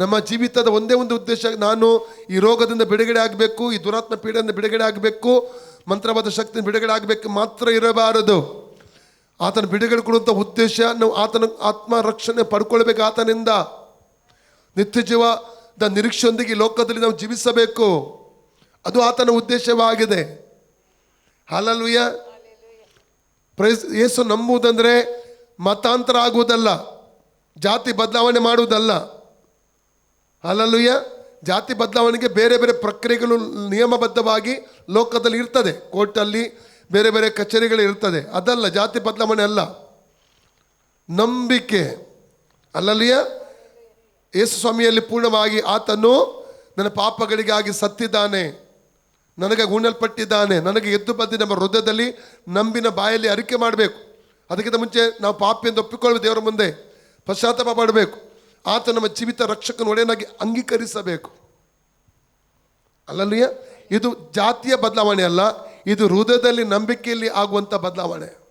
ನಮ್ಮ ಜೀವಿತದ ಒಂದೇ ಒಂದು ಉದ್ದೇಶ, ನಾನು ಈ ರೋಗದಿಂದ ಬಿಡುಗಡೆ ಆಗಬೇಕು, ಈ ದುರಾತ್ಮ ಪೀಡೆಯಿಂದ ಬಿಡುಗಡೆ ಆಗಬೇಕು, ಮಂತ್ರವಾದ ಶಕ್ತಿಯಿಂದ ಬಿಡುಗಡೆ ಆಗಬೇಕು ಮಾತ್ರ ಇರಬಾರದು. ಆತನ ಬಿಡುಗಡೆ ಕೊಡುವಂಥ ಉದ್ದೇಶ, ನಾವು ಆತನ ಆತ್ಮ ರಕ್ಷಣೆ ಪಡ್ಕೊಳ್ಬೇಕು ಆತನಿಂದ. ನಿತ್ಯ ಜೀವದ ನಿರೀಕ್ಷೆಯೊಂದಿಗೆ ಲೋಕದಲ್ಲಿ ನಾವು ಜೀವಿಸಬೇಕು. ಅದು ಆತನ ಉದ್ದೇಶವಾಗಿದೆ. ಹಾಲಲ್ವಿಯ ಪ್ರೈಸ್, ಏಸು ನಂಬುವುದಂದರೆ ಮತಾಂತರ ಆಗುವುದಲ್ಲ, ಜಾತಿ ಬದಲಾವಣೆ ಮಾಡುವುದಲ್ಲ. ಹಾಲಲುಯ್ಯ ಜಾತಿ ಬದಲಾವಣೆಗೆ ಬೇರೆ ಬೇರೆ ಪ್ರಕ್ರಿಯೆಗಳು ನಿಯಮಬದ್ಧವಾಗಿ ಲೋಕದಲ್ಲಿ ಇರ್ತದೆ. ಕೋರ್ಟಲ್ಲಿ ಬೇರೆ ಬೇರೆ ಕಚೇರಿಗಳು ಇರ್ತದೆ. ಅದಲ್ಲ, ಜಾತಿ ಬದಲಾವಣೆ ಅಲ್ಲ. ನಂಬಿಕೆ. ಅಲ್ಲಲ್ಲಿಯ ಯೇಸು ಸ್ವಾಮಿಯಲ್ಲಿ ಪೂರ್ಣವಾಗಿ ಆತನು ನನ್ನ ಪಾಪಗಳಿಗಾಗಿ ಸತ್ತಿದ್ದಾನೆ. ನನಗೆ ಗುಣಲ್ಪಟ್ಟಿದ್ದಾನೆ ನನಗೆ ಎದ್ದು ಬಂದು ನಮ್ಮ ಹೃದಯದಲ್ಲಿ ನಂಬಿನ ಬಾಯಲ್ಲಿ ಅರಿಕೆ ಮಾಡಬೇಕು. ಅದಕ್ಕಿಂತ ಮುಂಚೆ ನಾವು ಪಾಪಿ ಎಂದು ಒಪ್ಪಿಕೊಳ್ಳಬೇಕು ದೇವರ ಮುಂದೆ ಪಶ್ಚಾತ್ತಾಪ ಮಾಡಬೇಕು. ಆತ ನಮ್ಮ ಜೀವಿತ ರಕ್ಷಕನ ಒಡೆಯನಾಗಿ ಅಂಗೀಕರಿಸಬೇಕು. ಅಲ್ಲಲ್ಲಿಯ ಇದು ಜಾತಿಯ ಬದಲಾವಣೆ ಅಲ್ಲ, ಇದು ಹೃದಯದಲ್ಲಿ ನಂಬಿಕೆಯಲ್ಲಿ ಆಗುವಂಥ ಬದಲಾವಣೆ.